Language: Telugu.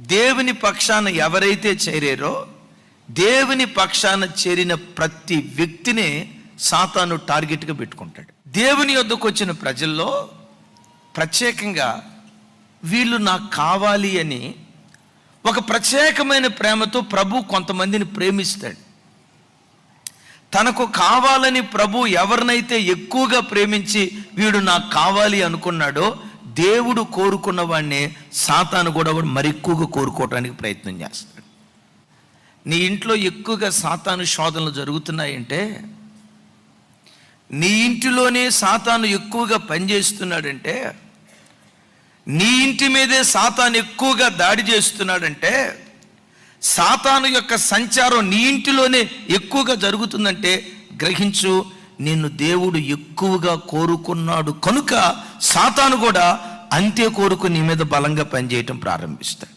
దేవుని పక్షాన ఎవరైతే చేరారో దేవుని పక్షాన చేరిన ప్రతి వ్యక్తిని సాతాను టార్గెట్గా పెట్టుకుంటాడు. దేవుని వద్దకు వచ్చిన ప్రజల్లో ప్రత్యేకంగా వీళ్ళు నాకు కావాలి అని ఒక ప్రత్యేకమైన ప్రేమతో ప్రభు కొంతమందిని ప్రేమిస్తాడు. తనకు కావాలని ప్రభు ఎవరినైతే ఎక్కువగా ప్రేమించి వీడు నాకు కావాలి అనుకున్నాడో దేవుడు కోరుకున్న వాడిని సాతాను కూడా వాడు మరి ఎక్కువగా కోరుకోవడానికి ప్రయత్నం చేస్తాడు. నీ ఇంట్లో ఎక్కువగా సాతాను శోధనలు జరుగుతున్నాయంటే నీ ఇంటిలోనే సాతాను ఎక్కువగా పనిచేస్తున్నాడంటే నీ ఇంటి మీదే సాతాను ఎక్కువగా దాడి చేస్తున్నాడంటే సాతాను యొక్క సంచారం నీ ఇంటిలోనే ఎక్కువగా జరుగుతుందంటే గ్రహించు నిన్ను దేవుడు ఎక్కువగా కోరుకున్నాడు. కనుక సాతాను కూడా అంతే కోరుకు నీ మీద బలంగా పనిచేయటం ప్రారంభిస్తాడు.